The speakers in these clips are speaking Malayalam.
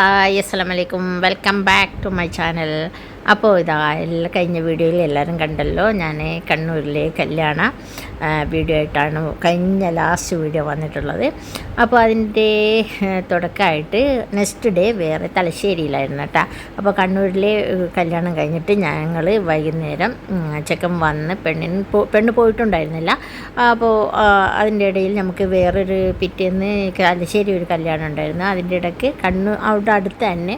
ஹாய் அஸ்லாம் வலைக்கும் welcome back to my channel അപ്പോൾ ഇതാ എല്ലാ കഴിഞ്ഞ വീഡിയോയിൽ എല്ലാവരും കണ്ടല്ലോ ഞാൻ കണ്ണൂരിലെ കല്യാണ വീഡിയോ ആയിട്ടാണ് കഴിഞ്ഞ ലാസ്റ്റ് വീഡിയോ വന്നിട്ടുള്ളത്. അപ്പോൾ അതിന്റെ തുടക്കമായിട്ട് നെക്സ്റ്റ് ഡേ വേറെ തലശ്ശേരിയിലായിരുന്നു കേട്ടോ. അപ്പോൾ കണ്ണൂരിലെ കല്യാണം കഴിഞ്ഞിട്ട് ഞങ്ങൾ വൈകുന്നേരം ചെക്കൻ വന്ന് പെണ്ണിന് പെണ്ണ് പോയിട്ടുണ്ടായിരുന്നില്ല. അപ്പോൾ അതിന്റെ ഇടയിൽ നമുക്ക് വേറൊരു പിറ്റേന്ന് തലശ്ശേരി ഒരു കല്യാണം ഉണ്ടായിരുന്നു. അതിന്റെ ഇടയ്ക്ക് കണ്ണൂർ അവിടെ അടുത്ത് തന്നെ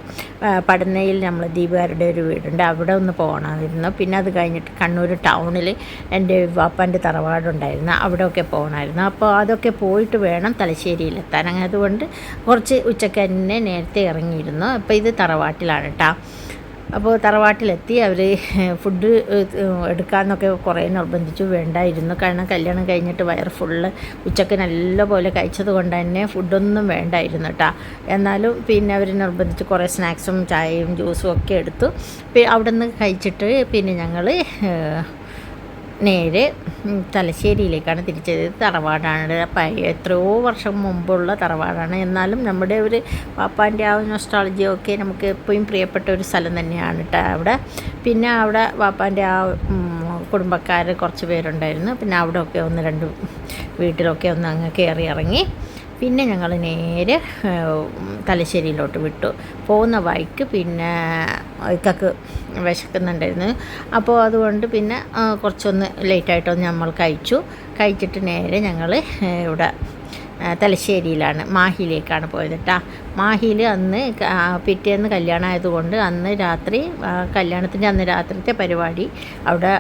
പടന്നയിൽ നമ്മൾ ദീപകാരുടെ ഒരു വീടുണ്ട്. അവിടെ ഒന്ന് പോകണമായിരുന്നു. പിന്നെ അത് കഴിഞ്ഞിട്ട് കണ്ണൂർ ടൗണിൽ എന്റെ വാപ്പാന്റെ തറവാടുണ്ടായിരുന്നു. അവിടെയൊക്കെ പോകണമായിരുന്നു. അപ്പോൾ അതൊക്കെ പോയിട്ട് വേണം തലശ്ശേരിയിലെത്താൻ അങ്ങനെ അതുകൊണ്ട് കുറച്ച് ഉച്ചയ്ക്ക് തന്നെ നേരത്തെ ഇറങ്ങിയിരുന്നു. അപ്പോൾ ഇത് തറവാട്ടിലാണ് കേട്ടോ അപ്പോൾ തറവാട്ടിലെത്തി അവർ ഫുഡ് എടുക്കാമെന്നൊക്കെ കുറേ നിർബന്ധിച്ചു. വേണ്ടായിരുന്നു. കാരണം കല്യാണം കഴിഞ്ഞിട്ട് വയറ് ഫുള്ള് ഉച്ചയ്ക്ക് നല്ലപോലെ കഴിച്ചത് കൊണ്ട് തന്നെ ഫുഡൊന്നും വേണ്ടായിരുന്നു കേട്ടോ എന്നാലും പിന്നെ അവർ നിർബന്ധിച്ച് കുറേ സ്നാക്സും ചായയും ജ്യൂസും ഒക്കെ എടുത്തു. അവിടെ നിന്ന് കഴിച്ചിട്ട് പിന്നെ ഞങ്ങൾ നേരെ തലശ്ശേരിയിലേക്കാണ് തിരിച്ചത്. തറവാടാണ്. എത്രയോ വർഷം മുമ്പുള്ള തറവാടാണ്. എന്നാലും നമ്മുടെ ഒരു പാപ്പാന്റെ ആ നൊസ്ട്രോളജിയൊക്കെ നമുക്ക് എപ്പോഴും പ്രിയപ്പെട്ട ഒരു സ്ഥലം തന്നെയാണ് കേട്ടോ അവിടെ. പിന്നെ അവിടെ പാപ്പാന്റെ ആ കുടുംബക്കാർ കുറച്ച് പേരുണ്ടായിരുന്നു. പിന്നെ അവിടെയൊക്കെ ഒന്ന് രണ്ട് വീട്ടിലൊക്കെ ഒന്ന് അങ്ങ് കയറി ഇറങ്ങി. പിന്നെ ഞങ്ങൾ നേരെ തലശ്ശേരിയിലോട്ട് വിട്ടു. പോകുന്ന വഴിക്ക് പിന്നെ ഇക്കക്ക് വിശക്കുന്നുണ്ടായിരുന്നു. അപ്പോൾ അതുകൊണ്ട് പിന്നെ കുറച്ചൊന്ന് ലേറ്റായിട്ടൊന്ന് നമ്മൾ കഴിച്ചു. കഴിച്ചിട്ട് നേരെ ഞങ്ങൾ ഇവിടെ തലശ്ശേരിയിലാണ് മാഹിയിലേക്കാണ് പോയത് കേട്ടോ മാഹിയിൽ അന്ന് പിറ്റേന്ന് കല്യാണം ആയതുകൊണ്ട് അന്ന് രാത്രി കല്യാണത്തിന്റെ അന്ന് രാത്രിത്തെ പരിപാടി അവിടെ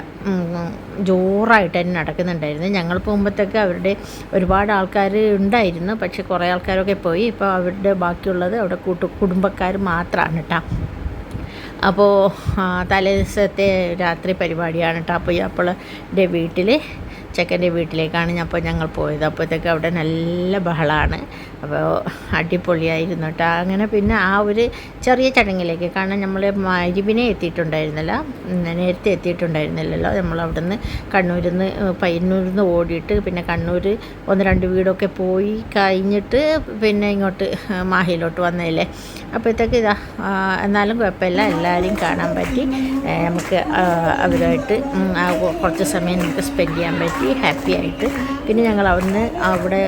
ജോറായിട്ട് തന്നെ നടക്കുന്നുണ്ടായിരുന്നു. ഞങ്ങൾ പോകുമ്പോഴത്തേക്ക് അവരുടെ ഒരുപാട് ആൾക്കാർ ഉണ്ടായിരുന്നു. പക്ഷെ കുറേ ആൾക്കാരൊക്കെ പോയി. ഇപ്പോൾ അവരുടെ ബാക്കിയുള്ളത് അവിടെ കൂട്ടു കുടുംബക്കാർ മാത്രമാണ് കേട്ടോ അപ്പോൾ തലേ ദിവസത്തെ രാത്രി പരിപാടിയാണ് കേട്ടോ അപ്പോൾ അപ്പോൾ എന്റെ വീട്ടിൽ ചെക്കന്റെ വീട്ടിലേക്കാണ് ഞാൻ അപ്പോൾ ഞങ്ങൾ പോയത്. അപ്പോഴത്തേക്ക് അവിടെ നല്ല ബഹളമാണ് അപ്പോൾ അടിപൊളിയായിരുന്നു കേട്ടോ. അങ്ങനെ പിന്നെ ആ ഒരു ചെറിയ ചടങ്ങിലേക്ക് കാരണം നമ്മൾ മരുവിനെ എത്തിയിട്ടുണ്ടായിരുന്നില്ല. നേരത്തെ എത്തിയിട്ടുണ്ടായിരുന്നില്ലല്ലോ. നമ്മൾ അവിടെ നിന്ന് കണ്ണൂരിൽ നിന്ന് പയ്യന്നൂരിൽ നിന്ന് ഓടിയിട്ട് പിന്നെ കണ്ണൂർ ഒന്ന് രണ്ട് വീടൊക്കെ പോയി കഴിഞ്ഞിട്ട് പിന്നെ ഇങ്ങോട്ട് മാഹിയിലോട്ട് വന്നതല്ലേ. അപ്പോഴത്തേക്ക് ഇതാ എന്നാലും കുഴപ്പമില്ല. എല്ലാവരെയും കാണാൻ പറ്റി. നമുക്ക് അവരുമായിട്ട് കുറച്ച് സമയം നമുക്ക് സ്പെൻഡ് ചെയ്യാൻ പറ്റി. ഹാപ്പി ഹാപ്പി ആയിട്ട്. പിന്നെ ഞങ്ങൾ അവിടുന്ന് അവിടെ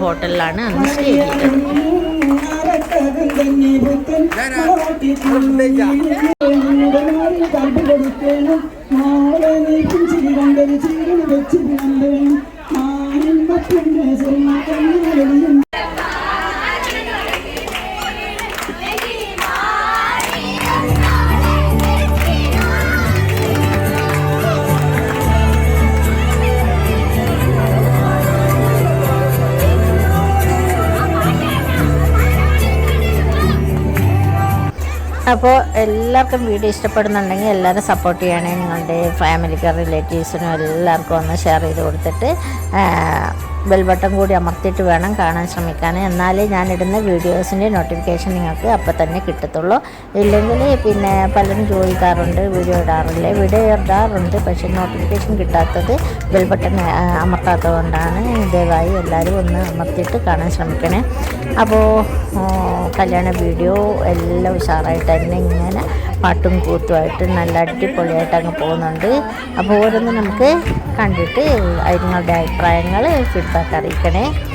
ഹോട്ടലിലാണ് അന്ന് സ്റ്റേ ചെയ്തത് ും. അപ്പോൾ എല്ലാവർക്കും വീഡിയോ ഇഷ്ടപ്പെടുന്നുണ്ടെങ്കിൽ എല്ലാവരും സപ്പോർട്ട് ചെയ്യണേ നിങ്ങളുടെ ഫാമിലിക്ക് റിലേറ്റീവ്സിനും എല്ലാവർക്കും ഒന്ന് ഷെയർ ചെയ്ത് കൊടുത്തിട്ട് ബെൽബട്ടൺ കൂടി അമർത്തിയിട്ട് വേണം കാണാൻ ശ്രമിക്കാൻ. എന്നാലേ ഞാൻ ഇടുന്ന വീഡിയോസിന്റെ നോട്ടിഫിക്കേഷൻ നിങ്ങൾക്ക് അപ്പോൾ തന്നെ കിട്ടത്തുള്ളൂ. ഇല്ലെങ്കിൽ പിന്നെ പലരും ചോദിക്കാറുണ്ട് വീഡിയോ ഇടാറില്ല? വീഡിയോ ഇടാറുണ്ട് പക്ഷേ നോട്ടിഫിക്കേഷൻ കിട്ടാത്തത് ബെൽബട്ടൺ അമർത്താത്തത് കൊണ്ടാണ് ദയവായി എല്ലാവരും ഒന്ന് അമർത്തിയിട്ട് കാണാൻ ശ്രമിക്കണേ. അപ്പോൾ കല്യാണ വീഡിയോ എല്ലാം ഉഷാറായിട്ട് തന്നെ ഇങ്ങനെ പാട്ടും കൂത്തുമായിട്ട് നല്ല അടിപൊളിയായിട്ട് അങ്ങ് പോകുന്നുണ്ട്. അപ്പോൾ ഓരോന്ന് നമുക്ക് കണ്ടിട്ട് അതിനുള്ള അഭിപ്രായങ്ങൾ ഫീഡ്ബാക്ക് അറിയിക്കണേ അപ്പോൾ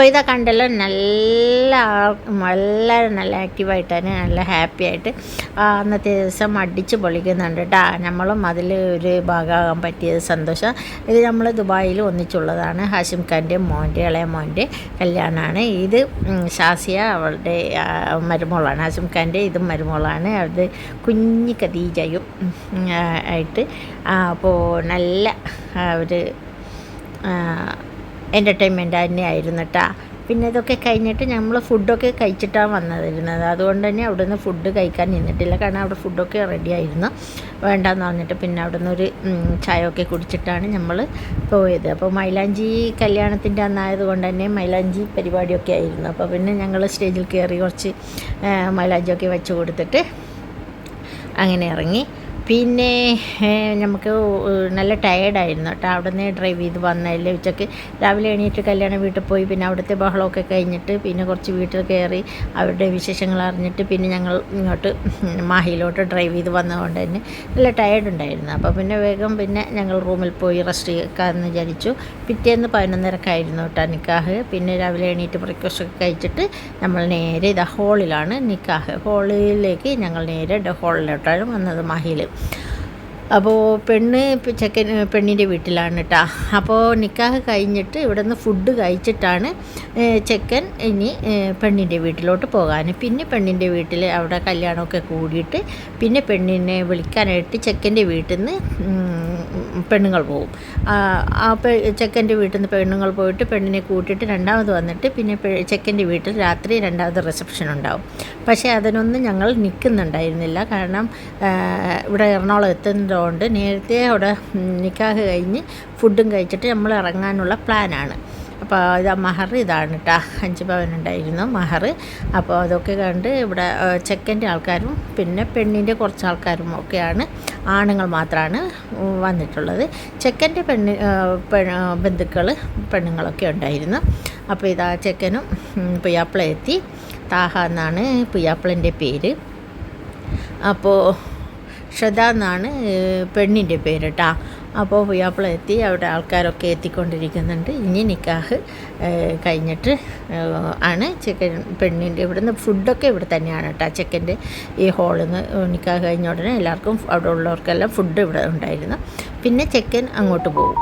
അപ്പോൾ ഇതാ കണ്ടല്ലോ നല്ല വളരെ നല്ല ആക്റ്റീവായിട്ടാണ് നല്ല ഹാപ്പി ആയിട്ട് അന്നത്തെ ദിവസം അടിച്ച് പൊളിക്കുന്നുണ്ട് കേട്ടോ നമ്മളും അതിൽ ഒരു ഭാഗമാകാൻ പറ്റിയത് സന്തോഷം. ഇത് നമ്മൾ ദുബായിൽ ഒന്നിച്ചുള്ളതാണ്. ഹാഷിം ഖാന്റെ മോന്റെ ഇളയ മോന്റെ കല്യാണമാണ് ഇത് ഷാസിയ അവളുടെ മരുമോളാണ്. ഹാഷിം ഖാന്റെ ഇതും മരുമോളാണ്. അത് കുഞ്ഞി ഖദീജയും ആയിട്ട് അപ്പോൾ നല്ല ഒരു എന്റർടൈൻമെന്റ് തന്നെയായിരുന്നു കേട്ടോ പിന്നെ ഇതൊക്കെ കഴിഞ്ഞിട്ട് നമ്മൾ ഫുഡൊക്കെ കഴിച്ചിട്ടാണ് വന്നതിരുന്നത് അതുകൊണ്ട് തന്നെ അവിടെ നിന്ന് ഫുഡ് കഴിക്കാൻ നിന്നിട്ടില്ല. കാരണം അവിടെ ഫുഡൊക്കെ റെഡി ആയിരുന്നു. വേണ്ടെന്ന് പറഞ്ഞിട്ട് പിന്നെ അവിടെ നിന്ന് ഒരു ചായ ചായയൊക്കെ കുടിച്ചിട്ടാണ് നമ്മൾ പോയത്. അപ്പോൾ മൈലാഞ്ചി കല്യാണത്തിന്റെ അന്നായത് കൊണ്ട് തന്നെ മൈലാഞ്ചി പരിപാടിയൊക്കെ ആയിരുന്നു. അപ്പോൾ പിന്നെ ഞങ്ങൾ സ്റ്റേജിൽ കയറി കുറച്ച് മൈലാഞ്ചിയൊക്കെ വെച്ച് കൊടുത്തിട്ട് അങ്ങനെ ഇറങ്ങി. പിന്നെ നമുക്ക് നല്ല ടയേർഡായിരുന്നു കേട്ടോ. അവിടെ നിന്ന് ഡ്രൈവ് ചെയ്ത് വന്നതിൽ ഉച്ചയ്ക്ക് രാവിലെ എണീറ്റ് കല്യാണം വീട്ടിൽ പോയി. പിന്നെ അവിടുത്തെ ബഹളമൊക്കെ കഴിഞ്ഞിട്ട് പിന്നെ കുറച്ച് വീട്ടിൽ കയറി അവരുടെ വിശേഷങ്ങൾ അറിഞ്ഞിട്ട് പിന്നെ ഞങ്ങൾ ഇങ്ങോട്ട് മാഹിയിലോട്ട് ഡ്രൈവ് ചെയ്ത് വന്നതുകൊണ്ട് തന്നെ നല്ല ടയേർഡ് ഉണ്ടായിരുന്നു. അപ്പോൾ പിന്നെ വേഗം പിന്നെ ഞങ്ങൾ റൂമിൽ പോയി റെസ്റ്റ് ചെയ്യാമെന്ന് വിചാരിച്ചു. പിറ്റേന്ന് പതിനൊന്നരക്കായിരുന്നു കേട്ടോ നിക്കാഹ്. പിന്നെ രാവിലെ എണീറ്റ് ബ്രേക്ക്ഫാസ്റ്റ് ഒക്കെ കഴിച്ചിട്ട് നമ്മൾ നേരെ ഇതാ ഹോളിലാണ് നിക്കാഹ്. ഹോളിലേക്ക് ഞങ്ങൾ നേരെ ഹോളിലോട്ടാണ് വന്നത് മാഹിയിൽ. അപ്പോൾ പെണ്ണ് ചെക്കൻ പെണ്ണിന്റെ വീട്ടിലാണ് കേട്ടോ അപ്പോൾ നിക്കാഹ് കഴിഞ്ഞിട്ട് ഇവിടെ നിന്ന് ഫുഡ് കഴിച്ചിട്ടാണ് ചെക്കൻ ഇനി പെണ്ണിന്റെ വീട്ടിലോട്ട് പോകാൻ പിന്നെ പെണ്ണിന്റെ വീട്ടിൽ അവിടെ കല്യാണമൊക്കെ കൂടിയിട്ട് പിന്നെ പെണ്ണിനെ വിളിക്കാനായിട്ട് ചെക്കന്റെ വീട്ടിൽ നിന്ന് പെണ്ണുങ്ങൾ പോകും ആ, ചെക്കന്റെ വീട്ടിൽ നിന്ന് പെണ്ണുങ്ങൾ പോയിട്ട് പെണ്ണിനെ കൂട്ടിയിട്ട് രണ്ടാമത് വന്നിട്ട് പിന്നെ ചെക്കന്റെ വീട്ടിൽ രാത്രി രണ്ടാമത് റിസപ്ഷൻ ഉണ്ടാവും. പക്ഷേ അതിനൊന്നും ഞങ്ങൾ നിൽക്കുന്നുണ്ടായിരുന്നില്ല. കാരണം ഇവിടെ എറണാകുളം എത്തുന്നതുകൊണ്ട് നേരത്തെ അവിടെ ഉം, നിക്കാഹ് കഴിഞ്ഞ് ഫുഡും കഴിച്ചിട്ട് നമ്മൾ ഇറങ്ങാനുള്ള പ്ലാനാണ് അപ്പോൾ ഇത് മഹർ ഇതാണ് കേട്ടോ അഞ്ച് പവനുണ്ടായിരുന്നു മഹർ. അപ്പോൾ അതൊക്കെ കണ്ട് ഇവിടെ ചെക്കന്റെ ആൾക്കാരും പിന്നെ പെണ്ണിന്റെ കുറച്ച് ആൾക്കാരും ഒക്കെയാണ്. ആണുങ്ങൾ മാത്രമാണ് വന്നിട്ടുള്ളത്. ചെക്കന്റെ പെണ്ണ് ബന്ധുക്കൾ പെണ്ണുങ്ങളൊക്കെ ഉണ്ടായിരുന്നു. അപ്പോൾ ഇതാ ചെക്കനും പുയ്യാപ്പിള എത്തി. താഹ എന്നാണ് പുയ്യാപ്പിളന്റെ പേര്. അപ്പോൾ ശ്രദ്ധ എന്നാണ് പെണ്ണിന്റെ പേര് കേട്ടോ അപ്പോൾ പുയ്യാപ്പിള എത്തി അവിടെ ആൾക്കാരൊക്കെ എത്തിക്കൊണ്ടിരിക്കുന്നുണ്ട്. ഇനി നിക്കാഹ് കഴിഞ്ഞിട്ട് ആണ് ചെക്കൻ പെണ്ണിന്റെ ഇവിടുന്ന് ഫുഡൊക്കെ ഇവിടെ തന്നെയാണ് കേട്ടോ. ചെക്കന്റെ ഈ ഹോളിൽ നിന്ന് നിക്കാഹ് കഴിഞ്ഞ ഉടനെ എല്ലാവർക്കും അവിടെ ഉള്ളവർക്കെല്ലാം ഫുഡ് ഇവിടെ ഉണ്ടായിരുന്നു. പിന്നെ ചെക്കൻ അങ്ങോട്ട് പോകും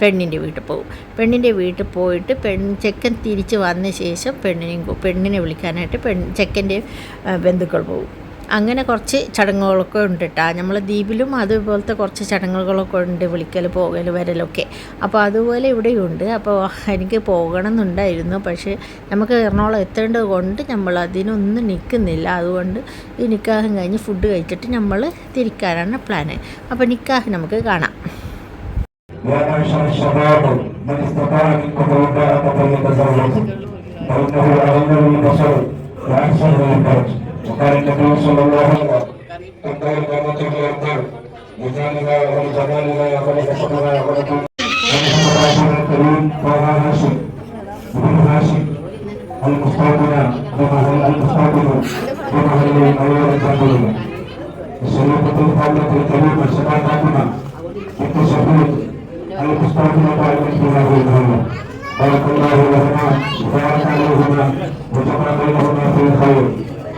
പെണ്ണിന്റെ വീട്ടിൽ പോകും പെണ്ണിന്റെ വീട്ടിൽ പോയിട്ട് പെൺ ചെക്കൻ തിരിച്ച് വന്ന ശേഷം പെണ്ണിനെയും കൂ- പെണ്ണിനെ വിളിക്കാനായിട്ട് പെൺ ചെക്കന്റെ ബന്ധുക്കൾ പോകും അങ്ങനെ കുറച്ച് ചടങ്ങുകളൊക്കെ ഉണ്ട് കേട്ടോ നമ്മൾ ദ്വീപിലും അതുപോലത്തെ കുറച്ച് ചടങ്ങുകളൊക്കെ ഉണ്ട് വിളിക്കൽ പോകൽ വരലൊക്കെ അപ്പോൾ അതുപോലെ ഇവിടെയുണ്ട് അപ്പോൾ എനിക്ക് പോകണം എന്നുണ്ടായിരുന്നു പക്ഷേ നമുക്ക് എറണാകുളം എത്തേണ്ടത് കൊണ്ട് നമ്മൾ അതിനൊന്നും നിൽക്കുന്നില്ല അതുകൊണ്ട് ഈ നിക്കാഹും കഴിഞ്ഞ് ഫുഡ് കഴിച്ചിട്ട് നമ്മൾ തിരിക്കാനാണ് പ്ലാന് അപ്പോൾ നിക്കാഹ് നമുക്ക് കാണാം يا معشر الشباب من استطاع منكم الباءة فليتزوج فإنه أغنى للبصر وأحسن للفرج وقال النبي صلى الله عليه وسلم تنتهي الجنة إلى الدر لجانها ولجمالها يا ولد شكرها يا ولد ونحن الكريم طه هاشم ابن هاشم المستوطن بمهل المستوطن بمهل أولاد الجبل الشريفة الفاضلة الكريمة شباب فاطمة بنت شهود المستوطنة على في هذه المهمة بارك الله لهما وبارك عليهما وجمع بينهما في الخير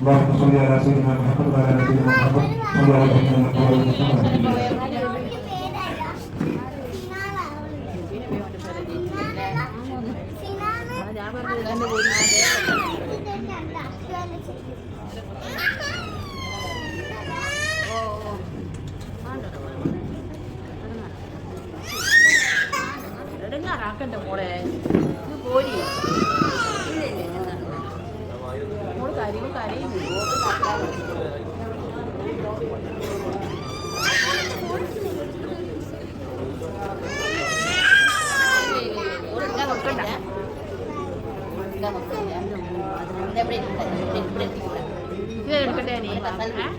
اللهم صل على سيدنا محمد وعلى ال سيدنا محمد صل على سيدنا محمد എടുങ്ങാറാക്കണ്ട മോളെ ഇത് എടുക്കട്ടെ നീ ഏ? ആ, ഇതാടാ. ഇവിടെ പോയി.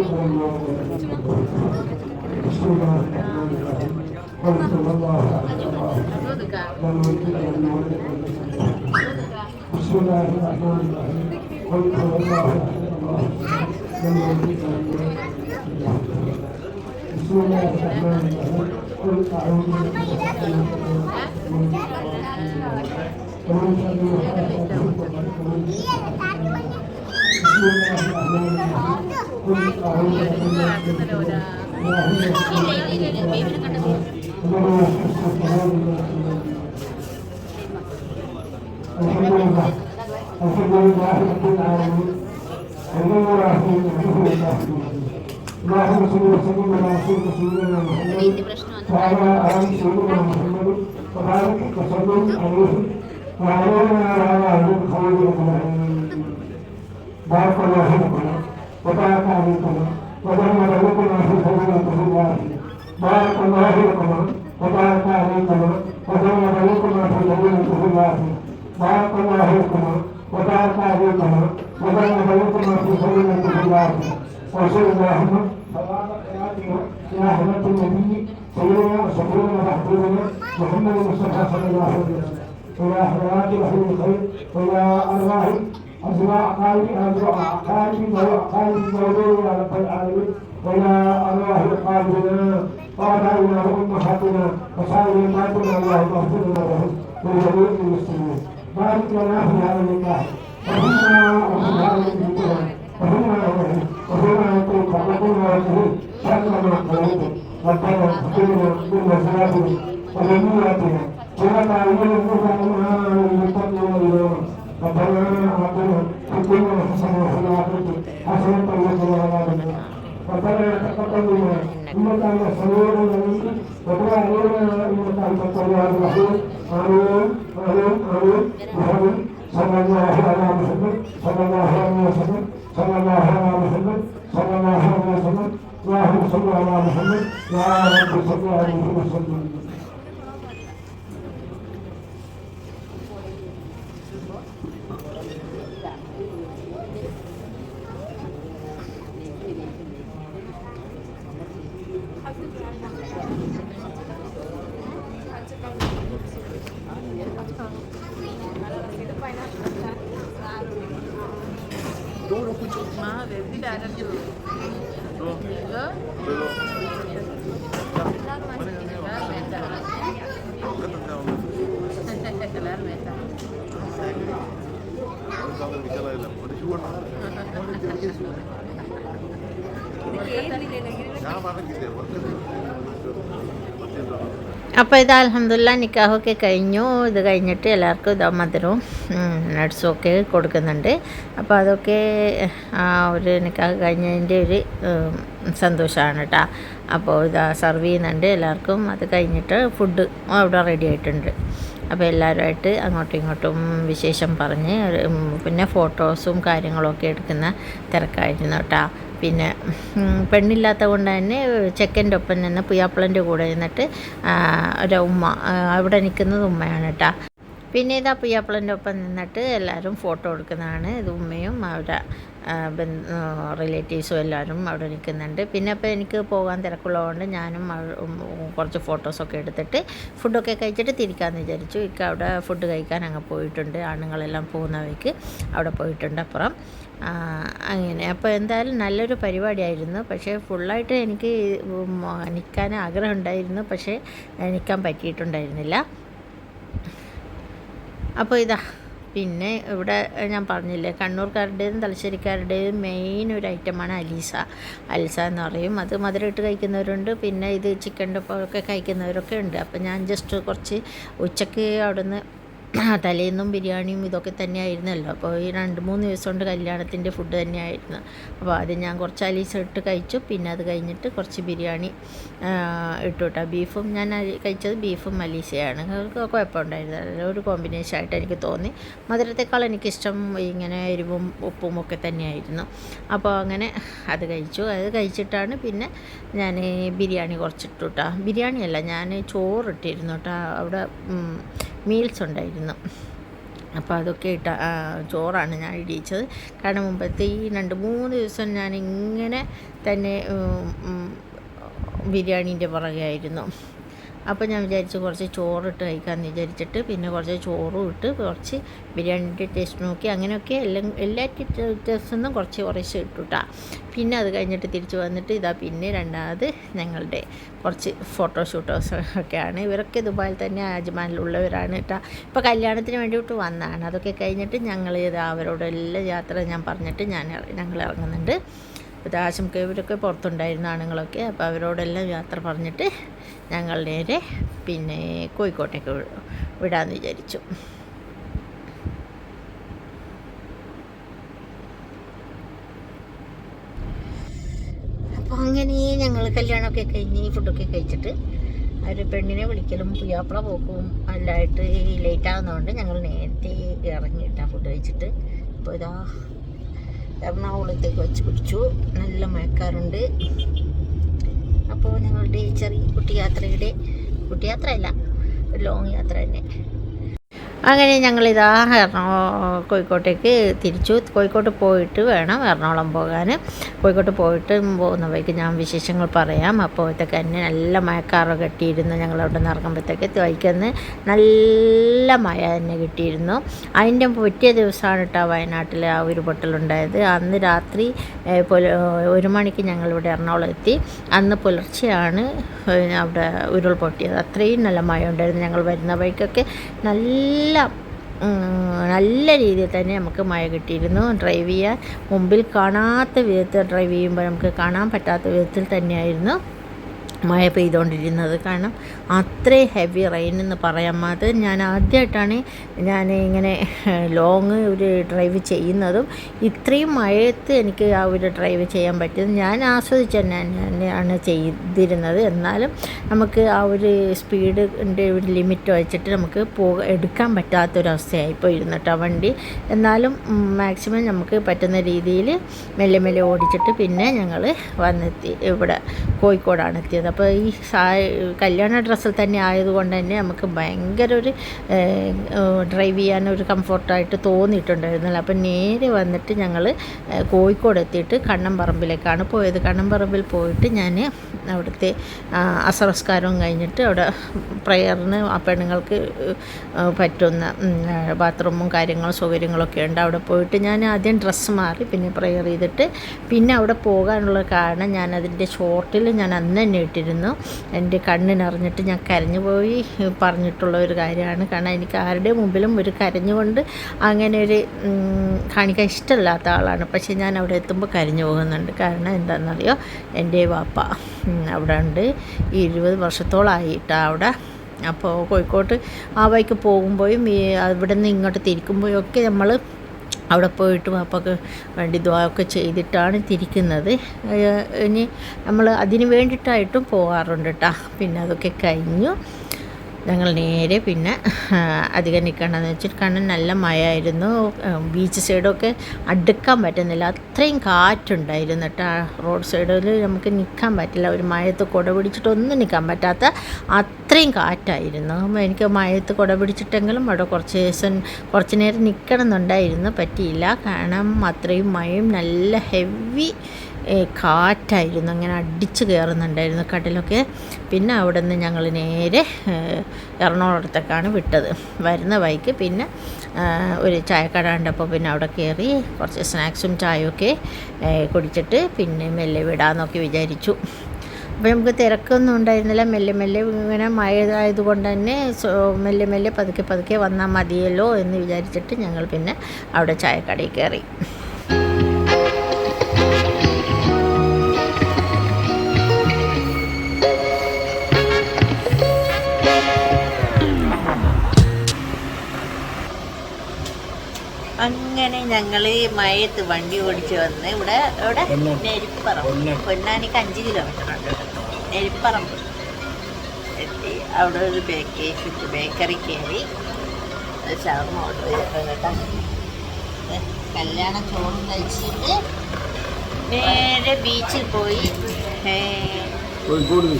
ഇവിടെ ഉണ്ട്. اللهم صل وسلم على سيدنا محمد وعلى آل سيدنا محمد وبارك وسلم عليه وعلينا وعلى آل خير أجمعين بارك الله فيكم وتعافى منكما وجمد لكما في سبيلكم الله بارك الله لكما وتعافى منكما وجمد لكما في سبيلكم الله بارك الله لكما وتعافى منكما وجمد لكما في سبيلكم الله وصل اللهم يا أحمد النبي سيدنا وشكرنا ومحبوبنا محمد المصطفى صلى الله عليه وسلم إلى حضرات أهل الخير وإلى أرواح أزرع أعمالي أزرع أعمالي وأعمالي موضوع يا رب العالمين. ويا الله قادنا وأبائنا وأمهاتنا وسائلاتنا الله اغفرنا لهم ولجميع المسلمين. بارك لنا في هذا النكاح وفينا وفي هذا الإيمان وفينا وفيه وفينا يطيق وقلنا وفيه شرنا من قريب ربنا اغفرنا من مسائلنا وذنوباتنا ولا تعلمنا منها قبل اليوم ربنا آتنا في الدنيا حسنة وفي الآخرة حسنة وقنا عذاب النار ربنا تقبل منا إنك أنت السميع العليم وتب علينا إنك أنت التواب الرحيم آمين آمين آمين محمد صلى الله على محمد صلى الله عليه وسلم صلى الله على محمد صلى الله عليه وسلم اللهم صل على محمد يا رب صل عليه وسلم അപ്പോൾ ഇത് അലഹമില്ല നിക്കാഹൊക്കെ കഴിഞ്ഞു. ഇത് കഴിഞ്ഞിട്ട് എല്ലാവർക്കും ഇതാ മധുരവും നട്ട്സും ഒക്കെ കൊടുക്കുന്നുണ്ട്. അപ്പോൾ അതൊക്കെ ആ ഒരു നിക്കാഹ് കഴിഞ്ഞതിന്റെ ഒരു സന്തോഷമാണ് കേട്ടോ അപ്പോൾ ഇതാ സെർവ് ചെയ്യുന്നുണ്ട് എല്ലാവർക്കും. അത് കഴിഞ്ഞിട്ട് ഫുഡ് അവിടെ റെഡി ആയിട്ടുണ്ട്. അപ്പോൾ എല്ലാവരുമായിട്ട് അങ്ങോട്ടും ഇങ്ങോട്ടും വിശേഷം പറഞ്ഞ് പിന്നെ ഫോട്ടോസും കാര്യങ്ങളൊക്കെ എടുക്കുന്ന തിരക്കായിരുന്നു കേട്ടോ. പിന്നെ പെണ്ണില്ലാത്ത കൊണ്ട് തന്നെ ചെക്കന്റെ ഒപ്പം നിന്ന് പുയ്യാപ്പിളന്റെ കൂടെ നിന്നിട്ട് ഒരു ഉമ്മ അവിടെ നിൽക്കുന്നത് ഉമ്മയാണ് കേട്ടോ. പിന്നെ ഇതാ പുയ്യാപ്പിളന്റെ ഒപ്പം നിന്നിട്ട് എല്ലാവരും ഫോട്ടോ എടുക്കുന്നതാണ്. ഇത് ഉമ്മയും അവിടെ റിലേറ്റീവ്സും എല്ലാവരും അവിടെ നിൽക്കുന്നുണ്ട്. പിന്നെ അപ്പോൾ എനിക്ക് പോകാൻ തിരക്കുള്ളതുകൊണ്ട് ഞാനും കുറച്ച് ഫോട്ടോസൊക്കെ എടുത്തിട്ട് ഫുഡൊക്കെ കഴിച്ചിട്ട് തിരിക്കാമെന്ന് വിചാരിച്ചു. ഇക്ക അവിടെ ഫുഡ് കഴിക്കാൻ അങ്ങ് പോയിട്ടുണ്ട്. ആണുങ്ങളെല്ലാം പോകുന്നവയ്ക്ക് അവിടെ പോയിട്ടുണ്ട് അപ്പുറം. അങ്ങനെ. അപ്പോൾ എന്തായാലും നല്ലൊരു പരിപാടിയായിരുന്നു. പക്ഷേ ഫുള്ളായിട്ട് എനിക്ക് നിൽക്കാൻ ആഗ്രഹമുണ്ടായിരുന്നു പക്ഷേ നിൽക്കാൻ പറ്റിയിട്ടുണ്ടായിരുന്നില്ല. അപ്പോൾ ഇതാ പിന്നെ ഇവിടെ ഞാൻ പറഞ്ഞില്ലേ കണ്ണൂർക്കാരുടേതും തലശ്ശേരിക്കാരുടേതും മെയിൻ ഒരു ഐറ്റമാണ് അലീസ. അൽസ എന്ന് പറയും. അത് മധുരമിട്ട് കഴിക്കുന്നവരുണ്ട് പിന്നെ ഇത് ചിക്കന്റെ ഒക്കെ കഴിക്കുന്നവരൊക്കെ ഉണ്ട്. അപ്പോൾ ഞാൻ ജസ്റ്റ് കുറച്ച് ഉച്ചയ്ക്ക് അവിടുന്ന് തലേന്നും ബിരിയാണിയും ഇതൊക്കെ തന്നെയായിരുന്നല്ലോ. അപ്പോൾ ഈ രണ്ട് മൂന്ന് ദിവസം കൊണ്ട് കല്യാണത്തിന്റെ ഫുഡ് തന്നെയായിരുന്നു. അപ്പോൾ ആദ്യം ഞാൻ കുറച്ച് അലീസ് ഇട്ട് കഴിച്ചു. പിന്നെ അത് കഴിഞ്ഞിട്ട് കുറച്ച് ബിരിയാണി ഇട്ടു കേട്ടോ. ബീഫും ഞാൻ കഴിച്ചത് ബീഫും അലീസയാണ് കുഴപ്പമുണ്ടായിരുന്നു ഒരു കോമ്പിനേഷൻ ആയിട്ട് എനിക്ക് തോന്നി. മധുരത്തേക്കാൾ എനിക്കിഷ്ടം ഇങ്ങനെ എരിവും ഉപ്പും ഒക്കെ തന്നെയായിരുന്നു. അപ്പോൾ അങ്ങനെ അത് കഴിച്ചു. അത് കഴിച്ചിട്ടാണ് പിന്നെ ഞാൻ ബിരിയാണി കുറച്ചിട്ടു കേട്ടോ. ബിരിയാണിയല്ല ഞാൻ ചോറിട്ടിരുന്നു കേട്ടോ. അവിടെ മീൽസ് ഉണ്ടായിരുന്നു. അപ്പോൾ അതൊക്കെ ഇട്ട ചോറാണ് ഞാൻ ഇടിയിച്ചത്. കാരണം മുമ്പത്തെ ഈ രണ്ട് മൂന്ന് ദിവസം ഞാൻ ഇങ്ങനെ തന്നെ ബിരിയാണീന്റെ പുറകെ ആയിരുന്നു അപ്പോൾ ഞാൻ വിചാരിച്ചു കുറച്ച് ചോറിട്ട് കഴിക്കാമെന്ന് വിചാരിച്ചിട്ട് പിന്നെ കുറച്ച് ചോറും ഇട്ട് കുറച്ച് ബിരിയാണിന്റെ ടേസ്റ്റ് നോക്കി. അങ്ങനെയൊക്കെ എല്ലാം എല്ലാ ടേസ്റ്റിൽ നിന്നും കുറച്ച് കുറച്ച് ഇട്ടുട്ടാ. പിന്നെ അത് കഴിഞ്ഞിട്ട് തിരിച്ച് വന്നിട്ട് ഇതാ പിന്നെ രണ്ടാമത് ഞങ്ങളുടെ കുറച്ച് ഫോട്ടോഷൂട്ടോസ് ഒക്കെയാണ്. ഇവരൊക്കെ ദുബായിൽ തന്നെ അജ്മാനിലുള്ളവരാണ് കേട്ടോ ഇപ്പോൾ കല്യാണത്തിന് വേണ്ടിയിട്ട് വന്നതാണ് അതൊക്കെ കഴിഞ്ഞിട്ട് ഞങ്ങൾ ഇത് അവരോടെല്ലാം യാത്ര ഞാൻ പറഞ്ഞിട്ട് ഞാൻ ഞങ്ങൾ ഇറങ്ങുന്നുണ്ട്. ഇത് ആശംക ഇവരൊക്കെ പുറത്തുണ്ടായിരുന്ന ആണുങ്ങളൊക്കെ. അപ്പോൾ അവരോടെല്ലാം യാത്ര പറഞ്ഞിട്ട് ഞങ്ങൾ നേരെ പിന്നെ കോഴിക്കോട്ടേക്ക് വിടാമെന്ന് വിചാരിച്ചു. അപ്പോൾ അങ്ങനെ ഞങ്ങൾ കല്യാണമൊക്കെ കഴിഞ്ഞ് ഫുഡൊക്കെ കഴിച്ചിട്ട് ഒരു പെണ്ണിനെ വിളിക്കലും പുയ്യാപ്പിള പോക്കും എല്ലായിട്ട് ലേറ്റ് ആകുന്നതുകൊണ്ട് ഞങ്ങൾ നേരത്തെ ആ ഫുഡ് കഴിച്ചിട്ട് അപ്പോൾ ഇതാ എറണാകുളത്തേക്ക് വെച്ച് പിടിച്ചു. നല്ല മഴക്കാറുണ്ട്. അപ്പോൾ ഞങ്ങളുടെ ചെറിയ കുട്ടിയാത്രയുടെ കുട്ടിയാത്രയല്ല ലോങ് യാത്ര തന്നെ. അങ്ങനെ ഞങ്ങളിതാ എറണാകുളം കോഴിക്കോട്ടേക്ക് തിരിച്ചു. കോഴിക്കോട്ട് പോയിട്ട് വേണം എറണാകുളം പോകാൻ. കോഴിക്കോട്ട് പോയിട്ട് പോകുന്ന വഴിക്ക് ഞാൻ വിശേഷങ്ങൾ പറയാം. അപ്പോഴത്തേക്ക് തന്നെ നല്ല മഴക്കാറ് കെട്ടിയിരുന്നു. ഞങ്ങൾ അവിടെ നിന്ന് ഇറങ്ങുമ്പോഴത്തേക്ക് വൈക്കന്ന് നല്ല മഴ തന്നെ കിട്ടിയിരുന്നു. അതിന്റെ പറ്റിയ ദിവസമാണ് കേട്ടോ വയനാട്ടിൽ ആ ഉരുപൊട്ടലുണ്ടായത് അന്ന് രാത്രി പുല- ഒരു മണിക്ക് ഞങ്ങളിവിടെ എറണാകുളം എത്തി. അന്ന് പുലർച്ചെയാണ് അവിടെ അവിടെ ഉരുൾപൊട്ടിയത്. അത്രയും നല്ല മഴ ഉണ്ടായിരുന്നു ഞങ്ങൾ വരുന്ന വഴിക്കൊക്കെ നല്ല ഉം, നല്ല രീതിയിൽ തന്നെ നമുക്ക് മഴ കിട്ടിയിരുന്നു. ഡ്രൈവ് ചെയ്യാൻ മുമ്പിൽ കാണാത്ത വിധത്തിൽ ഡ്രൈവ് ചെയ്യുമ്പോൾ നമുക്ക് കാണാൻ പറ്റാത്ത വിധത്തിൽ തന്നെയായിരുന്നു മഴ പെയ്തുകൊണ്ടിരുന്നത്. കാരണം അത്രയും ഹെവി റെയിൻ എന്ന് പറയാൻ മാത്രം ഞാൻ ആദ്യമായിട്ടാണ് ഞാൻ ഇങ്ങനെ ലോങ് ഒരു ഡ്രൈവ് ചെയ്യുന്നതും ഇത്രയും മഴയത്ത് എനിക്ക് ആ ഒരു ഡ്രൈവ് ചെയ്യാൻ പറ്റിയത് ഞാൻ ആസ്വദിച്ച് തന്നെ തന്നെയാണ് ചെയ്തിരുന്നത്. എന്നാലും നമുക്ക് ആ ഒരു സ്പീഡിന്റെ ഒരു ലിമിറ്റ് വെച്ചിട്ട് നമുക്ക് പോ എടുക്കാൻ പറ്റാത്തൊരവസ്ഥയായി ഇരുന്നിട്ട് ആ വണ്ടി. എന്നാലും മാക്സിമം നമുക്ക് പറ്റുന്ന രീതിയിൽ മെല്ലെ മെല്ലെ ഓടിച്ചിട്ട് പിന്നെ ഞങ്ങൾ വന്നെത്തി ഇവിടെ കോഴിക്കോടാണ് എത്തിയത്. അപ്പോൾ ഈ സാ കല്യാണ ഡ്രസ്സിൽ തന്നെ ആയതുകൊണ്ട് തന്നെ നമുക്ക് ഭയങ്കര ഒരു ഡ്രൈവ് ചെയ്യാൻ ഒരു കംഫർട്ടായിട്ട് തോന്നിയിട്ടുണ്ടായിരുന്നില്ല. അപ്പം നേരെ വന്നിട്ട് ഞങ്ങൾ കോഴിക്കോട് എത്തിയിട്ട് കണ്ണമ്പറമ്പിലേക്കാണ് പോയത്. കണ്ണമ്പറമ്പിൽ പോയിട്ട് ഞാൻ അവിടുത്തെ അസംസ്കാരവും കഴിഞ്ഞിട്ട് അവിടെ പ്രയറിന് ആ പെണ്ണുങ്ങൾക്ക് പറ്റുന്ന ബാത്റൂമും കാര്യങ്ങളും സൗകര്യങ്ങളൊക്കെ ഉണ്ട്. അവിടെ പോയിട്ട് ഞാൻ ആദ്യം ഡ്രസ്സ് മാറി പിന്നെ പ്രയർ ചെയ്തിട്ട് പിന്നെ അവിടെ പോകാനുള്ള കാരണം ഞാൻ അതിന്റെ ഷോർട്ടിൽ ഞാൻ അന്ന് തന്നെ ഇട്ടിരുന്നു. എന്റെ കണ്ണിനറിഞ്ഞിട്ട് ഞാൻ കരഞ്ഞു പോയി പറഞ്ഞിട്ടുള്ള ഒരു കാര്യമാണ്. കാരണം എനിക്ക് ആരുടെ മുമ്പിലും ഒരു കരഞ്ഞുകൊണ്ട് അങ്ങനെ ഒരു കാണിക്കാൻ ഇഷ്ടമില്ലാത്ത ആളാണ്. പക്ഷേ ഞാൻ അവിടെ എത്തുമ്പോൾ കരഞ്ഞു പോകുന്നുണ്ട്. കാരണം എന്താണെന്നറിയോ? എന്റെ വാപ്പ അവിടെ ഉണ്ട്. ഇരുപത് വർഷത്തോളമായിട്ടാണ് അവിടെ. അപ്പോൾ കോഴിക്കോട്ട് ആ വഴിക്ക് പോകുമ്പോഴും ഈ അവിടെ നിന്ന് ഇങ്ങോട്ട് തിരിക്കുമ്പോഴും ഒക്കെ നമ്മൾ അവിടെ പോയിട്ട് വാപ്പക്ക് വേണ്ടി ദ്വാരൊക്കെ ചെയ്തിട്ടാണ് തിരിക്കുന്നത്. ഇനി നമ്മൾ അതിന് വേണ്ടിയിട്ടായിട്ടും പോകാറുണ്ട് കേട്ടോ പിന്നെ അതൊക്കെ കഴിഞ്ഞു. ഞങ്ങൾ നേരെ പിന്നെ അധികം നിൽക്കണമെന്ന് വെച്ചിട്ട് കാരണം നല്ല മഴയായിരുന്നു. ബീച്ച് സൈഡൊക്കെ അടുക്കാൻ പറ്റുന്നില്ല. അത്രയും കാറ്റുണ്ടായിരുന്നു കേട്ടോ. റോഡ് സൈഡിൽ നമുക്ക് നിൽക്കാൻ പറ്റില്ല. ഒരു മഴയത്ത് കുട പിടിച്ചിട്ടൊന്നും നിൽക്കാൻ പറ്റാത്ത അത്രയും കാറ്റായിരുന്നു. എനിക്ക് മഴയത്ത് കുട പിടിച്ചിട്ടെങ്കിലും അവിടെ കുറച്ച് ദിവസം കുറച്ച് നേരം നിൽക്കണം എന്നുണ്ടായിരുന്നു പറ്റിയില്ല. കാരണം അത്രയും മഴയും നല്ല ഹെവി കാറ്റായിരുന്നു. അങ്ങനെ അടിച്ച് കയറുന്നുണ്ടായിരുന്നു കടലൊക്കെ. പിന്നെ അവിടെ നിന്ന് ഞങ്ങൾ നേരെ എറണാകുളത്തേക്കാണ് വിട്ടത്. വരുന്ന വഴിക്ക് പിന്നെ ഒരു ചായക്കട ഉണ്ടപ്പോൾ പിന്നെ അവിടെ കയറി കുറച്ച് സ്നാക്സും ചായയൊക്കെ കുടിച്ചിട്ട് പിന്നെ മെല്ലെ വിടാമെന്നൊക്കെ വിചാരിച്ചു. അപ്പോൾ നമുക്ക് തിരക്കൊന്നും ഉണ്ടായിരുന്നില്ല. മെല്ലെ മെല്ലെ ഇങ്ങനെ മഴ ആയതുകൊണ്ട് തന്നെ മെല്ലെ മെല്ലെ പതുക്കെ പതുക്കെ വന്നാൽ മതിയല്ലോ എന്ന് വിചാരിച്ചിട്ട് ഞങ്ങൾ പിന്നെ അവിടെ ചായക്കടയിൽ കയറി. ഞങ്ങൾ മഴയത്ത് വണ്ടി ഓടിച്ച് വന്ന് ഇവിടെ ഇവിടെ നെരിപ്പറം. പൊന്നാനിക്ക് അഞ്ച് കിലോമീറ്റർ ഉണ്ട്. നെരിപ്പറമ്പ് എത്തി അവിടെ ഒരു ബേക്കേഷ് ബേക്കറി കയറി ഷവർമ ഓർഡർ ചെയ്തിട്ട് കേട്ടോ. ദേ, കല്യാണ ചോറ് കഴിച്ചിട്ട് നേരെ ബീച്ചിൽ പോയി.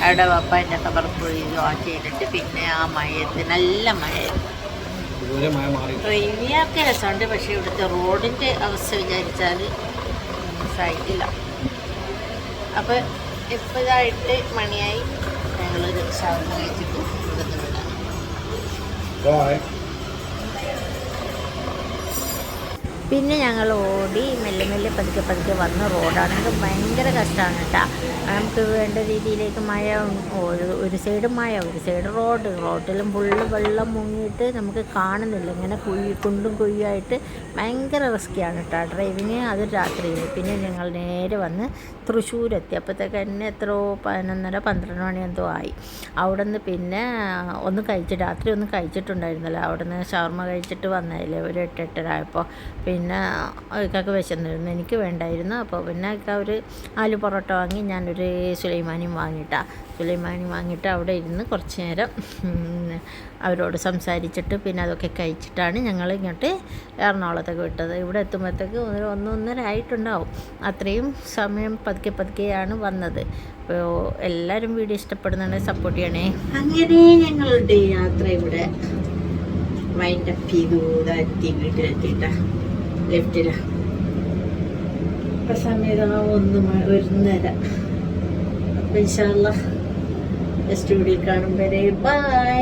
അവിടെ പപ്പാന്റെ പോയി ഓൺ ചെയ്തിട്ട് പിന്നെ ആ മഴയത്ത് നല്ല മഴയായിരുന്നു. ട്രെയിനിയൊക്കെ രസമുണ്ട്. പക്ഷേ ഇവിടുത്തെ റോഡിന്റെ അവസ്ഥ വിചാരിച്ചാൽ സാധിക്കില്ല അപ്പോൾ ഇപ്പോഴായിട്ട് മണിയായി ഞങ്ങളൊരു ഷവർമ കഴിച്ചിട്ട് ഇവിടുന്ന് വിടാം. പിന്നെ ഞങ്ങൾ ഓടി മെല്ലെ മെല്ലെ പതുക്കെ പതുക്കെ വന്ന് റോഡാണെങ്കിൽ ഭയങ്കര കഷ്ടമാണ് കേട്ടോ. നമുക്ക് വേണ്ട രീതിയിലേക്ക് മഴ ഒരു സൈഡ് മഴ ഒരു സൈഡ് റോഡ് റോഡിലും ഫുള്ള് വെള്ളം മുങ്ങിയിട്ട് നമുക്ക് കാണുന്നില്ല. ഇങ്ങനെ കുഴി കുണ്ടും കുഴിയായിട്ട് ഭയങ്കര റിസ്ക്കിയാണ് കേട്ടോ ഡ്രൈവിങ് അത് രാത്രിയിൽ പിന്നെ ഞങ്ങൾ നേരെ വന്ന് തൃശ്ശൂരെത്തി. അപ്പോഴത്തേക്ക് തന്നെ എത്രയോ പതിനൊന്നര പന്ത്രണ്ട് മണി എന്തോ ആയി. അവിടെ നിന്ന് പിന്നെ ഒന്ന് കഴിച്ച് രാത്രി ഒന്ന് കഴിച്ചിട്ടുണ്ടായിരുന്നില്ല. അവിടെ നിന്ന് ഷവർമ കഴിച്ചിട്ട് വന്നതല്ലേ ഒരു എട്ട് പിന്നെ ഇക്കൊക്കെ വിശന്നിരുന്നു. എനിക്ക് വേണ്ടായിരുന്നു. അപ്പോൾ പിന്നെ ഇക്ക ഒരു ആലു പൊറോട്ട വാങ്ങി ഞാനൊരു സുലൈമാനിയും വാങ്ങിയിട്ടാ. സുലൈമാനി വാങ്ങിയിട്ട് അവിടെ ഇരുന്ന് കുറച്ച് നേരം അവരോട് സംസാരിച്ചിട്ട് പിന്നെ അതൊക്കെ കഴിച്ചിട്ടാണ് ഞങ്ങൾ ഇങ്ങോട്ട് എറണാകുളത്തേക്ക് വിട്ടത്. ഇവിടെ എത്തുമ്പോഴത്തേക്ക് ഒരു ഒന്നൊന്നര ആയിട്ടുണ്ടാവും. അത്രയും സമയം പതുക്കെ പതുക്കെയാണ് വന്നത്. അപ്പോൾ എല്ലാവരും വീഡിയോ ഇഷ്ടപ്പെടുന്നുണ്ടെങ്കിൽ സപ്പോർട്ട് ചെയ്യണേ. അങ്ങനെ ഞങ്ങളുടെ യാത്ര ഇവിടെ വൈൻഡപ്പ് ചെയ്തു എത്തി വീട്ടിലെത്തിയിട്ട. ലെഫ്റ്റില ഇപ്പം സമയം ഒന്ന് അപ്പം ഇൻഷാല്ല നെക്സ്റ്റ് വീഡിയോ കാണും വരെ. ബൈ